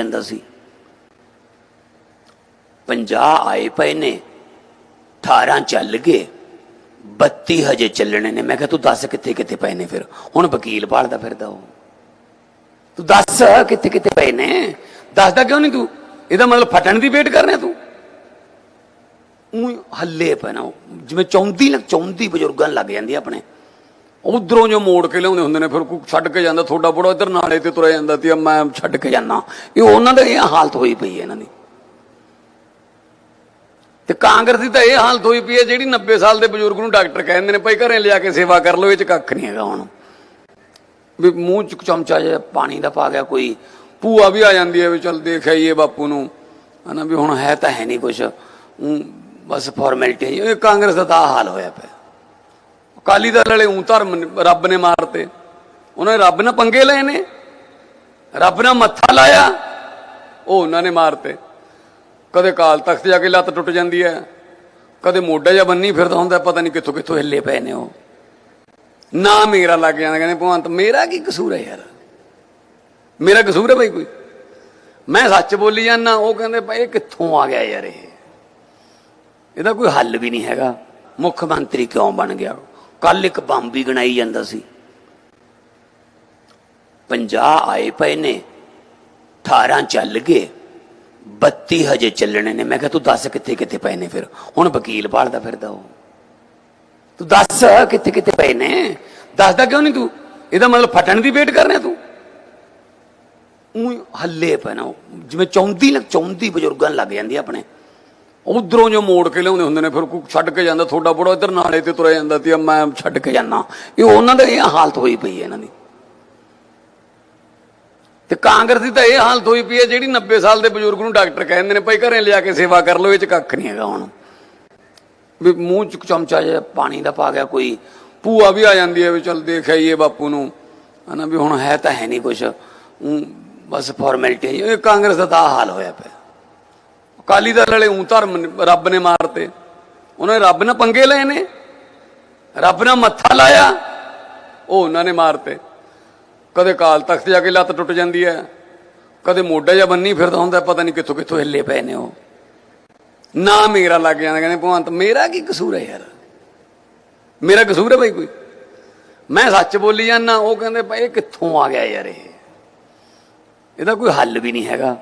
ਜਾਂਦਾ ਸੀ। 50 ਆਏ ਪਏ ਨੇ 18 ਚੱਲ ਗਏ 32 ਹਜੇ ਚੱਲਣੇ ਨੇ। ਮੈਂ ਕਿਹਾ, ਤੂੰ ਦੱਸ ਕਿੱਥੇ ਕਿੱਥੇ ਪਏ ਨੇ ਫਿਰ? ਹੁਣ ਵਕੀਲ ਭਾਲਦਾ ਫਿਰਦਾ ਉਹ। ਤੂੰ ਦੱਸ ਕਿੱਥੇ ਕਿੱਥੇ ਪਏ ਨੇ? ਦੱਸਦਾ ਕਿਉਂ ਨਹੀਂ ਤੂੰ? ਇਹਦਾ ਮਤਲਬ ਫਟਣ ਦੀ ਵੇਟ ਕਰ ਰਿਹਾ ਤੂੰ? ਉਹ ਹੱਲੇ ਪੈਣਾ ਜਿਵੇਂ ਚੌਂਦੀ ਲੱਗ ਚੌਂਦੀ ਬਜ਼ੁਰਗਾਂ ਨੂੰ ਲੱਗ ਜਾਂਦੀ ਆਪਣੇ। ਉਧਰੋਂ ਜੋ ਮੋੜ ਕੇ ਲਿਆਉਂਦੇ ਹੁੰਦੇ ਨੇ, ਫਿਰ ਕੋਈ ਛੱਡ ਕੇ ਜਾਂਦਾ ਥੋੜਾ ਬੜਾ ਇੱਧਰ ਨਾਲੇ ਤੇ ਤੁਰਿਆ ਜਾਂਦਾ ਤੇ ਮੈਂ ਛੱਡ ਕੇ ਜਾਂਦਾ। ਇਹ ਉਹਨਾਂ ਦਾ ਇਹ ਹਾਲਤ ਹੋਈ ਪਈ ਹੈ ਇਹਨਾਂ ਦੀ। ਤੇ ਕਾਂਗਰਸ ਦੀ ਤਾਂ ਇਹ ਹਾਲਤ ਹੋਈ ਪਈ ਹੈ, ਜਿਹੜੀ 90 ਸਾਲ ਦੇ ਬਜ਼ੁਰਗ ਨੂੰ ਡਾਕਟਰ ਕਹਿੰਦੇ ਨੇ, ਭਾਈ ਘਰੇ ਲਿਆ ਕੇ ਸੇਵਾ ਕਰ ਲਓ, ਇਹ ਚ ਕੱਖ ਨਹੀਂ ਹੈਗਾ ਹੁਣ। ਵੀ ਮੂੰਹ ਚ ਚਮਚਾ ਜਿਹਾ ਪਾਣੀ ਦਾ ਪਾ ਗਿਆ ਕੋਈ, ਭੂਆ ਵੀ ਆ ਜਾਂਦੀ ਹੈ ਵੀ ਚਲ ਦੇਖ ਆਈਏ ਬਾਪੂ ਨੂੰ। ਹਨਾ ਵੀ ਹੁਣ ਹੈ ਤਾਂ ਹੈ ਨਹੀਂ ਕੁਛ। ਊਂ ਬਸ ਫਾਰਮੈਲਿਟੀ ਇਹ ਕਾਂਗਰਸ ਦਾ ਤਾਂ ਆਹ ਹਾਲ ਹੋਇਆ ਪਿਆ। ਅਕਾਲੀ ਦਲ ਵਾਲੇ ਊਂ ਧਰਮ ਰੱਬ ਨੇ ਮਾਰਤੇ। ਉਹਨਾਂ ਨੇ ਰੱਬ ਨਾਲ ਪੰਗੇ ਲਏ ਨੇ। ਰੱਬ ਨਾਲ ਮੱਥਾ ਲਾਇਆ। ਉਹ ਉਹਨਾਂ ਨੇ ਮਾਰਤੇ। ਕਦੇ ਕਾਲ ਤਖਤ ਜਾ ਕੇ ਲੱਤ ਟੁੱਟ ਜਾਂਦੀ ਹੈ। ਕਦੇ ਮੋਢਾ ਜਾਂ ਬੰਨੀ ਫਿਰਦਾ ਹੁੰਦਾ ਪਤਾ ਨਹੀਂ ਕਿੱਥੋਂ ਕਿੱਥੋਂ ਹਿੱਲੇ ਪਏ ਨੇ ਉਹ। ਨਾ ਮੇਰਾ ਲੱਗ ਜਾਂਦਾ। ਕਹਿੰਦੇ ਭਗਵੰਤ, ਮੇਰਾ ਕੀ ਕਸੂਰ ਹੈ ਯਾਰ? ਮੇਰਾ ਕਸੂਰ ਹੈ ਭਾਈ ਕੋਈ। ਮੈਂ ਸੱਚ ਬੋਲੀ ਜਾਂਦਾ। ਉਹ ਕਹਿੰਦੇ ਭਾਈ, ਇਹ ਕਿੱਥੋਂ ਆ ਗਿਆ ਯਾਰ ਇਹ? ਇਹਦਾ ਕੋਈ ਹੱਲ ਵੀ ਨਹੀਂ ਹੈਗਾ। ਮੁੱਖ ਮੰਤਰੀ ਕਿਉਂ ਬਣ ਗਿਆ ਕੱਲ ਇੱਕ ਬੰਬ ਵੀ ਗਣਾਈ ਜਾਂਦਾ ਸੀ। 50 ਆਏ ਪਏ ਨੇ 18 ਚੱਲ ਗਏ 32 ਹਜੇ ਚੱਲਣੇ ਨੇ। ਮੈਂ ਕਿਹਾ, ਤੂੰ ਦੱਸ ਕਿੱਥੇ ਕਿੱਥੇ ਪਏ ਨੇ ਫਿਰ? ਹੁਣ ਵਕੀਲ ਭਾਲਦਾ ਫਿਰਦਾ ਉਹ। ਤੂੰ ਦੱਸ ਕਿੱਥੇ ਕਿੱਥੇ ਪਏ ਨੇ? ਦੱਸਦਾ ਕਿਉਂ ਨਹੀਂ ਤੂੰ? ਇਹਦਾ ਮਤਲਬ ਫਟਣ ਦੀ ਵੇਟ ਕਰ ਰਿਹਾ ਤੂੰ? ਉਹ ਹੱਲੇ ਪੈਣਾ ਉਹ। ਜਿਵੇਂ ਚੌਂਦੀ ਲੱਗ ਚੌਂਦੀ ਬਜ਼ੁਰਗਾਂ ਲੱਗ ਜਾਂਦੀ ਆਪਣੇ। ਉਧਰੋਂ ਜੋ ਮੋੜ ਕੇ ਲਿਆਉਂਦੇ ਹੁੰਦੇ ਨੇ, ਫਿਰ ਕੋਈ ਛੱਡ ਕੇ ਜਾਂਦਾ ਥੋੜਾ ਬੜਾ ਇੱਧਰ ਨਾਲੇ ਤੇ ਤੁਰਿਆ ਜਾਂਦਾ ਤੇ ਮੈਂ ਛੱਡ ਕੇ ਜਾਂਦਾ। ਇਹ ਉਹਨਾਂ ਦਾ ਇਹ ਹਾਲਤ ਹੋਈ ਪਈ ਹੈ ਇਹਨਾਂ ਦੀ। ਤੇ ਕਾਂਗਰਸ ਦੀ ਤਾਂ ਇਹ ਹਾਲਤ ਹੋਈ ਪਈ ਹੈ, ਜਿਹੜੀ 90 ਸਾਲ ਦੇ ਬਜ਼ੁਰਗ ਨੂੰ ਡਾਕਟਰ ਕਹਿੰਦੇ ਨੇ, ਭਾਈ ਘਰੇ ਲਿਆ ਕੇ ਸੇਵਾ ਕਰ ਲਓ, ਇਹ ਚ ਕੱਖ ਨਹੀਂ ਹੈਗਾ ਹੁਣ। ਵੀ ਮੂੰਹ ਚ ਚਮਚਾ ਜਿਹਾ ਪਾਣੀ ਦਾ ਪਾ ਗਿਆ, ਕੋਈ ਭੂਆ ਵੀ ਆ ਜਾਂਦੀ ਹੈ ਵੀ ਚਲ ਦੇਖ ਆਈਏ ਬਾਪੂ ਨੂੰ। ਹਨਾ ਵੀ ਹੁਣ ਹੈ ਤਾਂ ਹੈ ਨਹੀਂ ਕੁਛ। ਊਂ ਬਸ ਫਾਰਮੈਲਿਟੀ ਇਹ ਕਾਂਗਰਸ ਦਾ ਤਾਂ ਆਹ ਹਾਲ ਹੋਇਆ ਪਿਆ। ਅਕਾਲੀ ਦਲ ਵਾਲੇ ਊਂ ਧਰਮ ਨੇ- ਰੱਬ ਨੇ ਮਾਰਤੇ। ਉਹਨਾਂ ਨੇ ਰੱਬ ਨਾਲ ਪੰਗੇ ਲਏ ਨੇ। ਰੱਬ ਨਾਲ ਮੱਥਾ ਲਾਇਆ। ਉਹ ਉਹਨਾਂ ਨੇ ਮਾਰਤੇ। ਕਦੇ ਕਾਲ ਤਖਤ ਜਾ ਕੇ ਲੱਤ ਟੁੱਟ ਜਾਂਦੀ ਹੈ। ਕਦੇ ਮੋਢਾ ਜਾਂ ਬੰਨੀ ਫਿਰਦਾ ਹੁੰਦਾ ਪਤਾ ਨਹੀਂ ਕਿੱਥੋਂ ਕਿੱਥੋਂ ਹਿੱਲੇ ਪਏ ਨੇ ਉਹ। ਨਾ ਮੇਰਾ ਲੱਗ ਜਾਂਦਾ। ਕਹਿੰਦੇ ਭਗਵੰਤ, ਮੇਰਾ ਕੀ ਕਸੂਰ ਹੈ ਯਾਰ? ਮੇਰਾ ਕਸੂਰ ਹੈ ਭਾਈ ਕੋਈ। ਮੈਂ ਸੱਚ ਬੋਲੀ ਜਾਂਦਾ। ਉਹ ਕਹਿੰਦੇ, ਭਾਈ, ਇਹ ਕਿੱਥੋਂ ਆ ਗਿਆ ਯਾਰ ਇਹ? ਇਹਦਾ ਕੋਈ ਹੱਲ ਵੀ ਨਹੀਂ ਹੈਗਾ।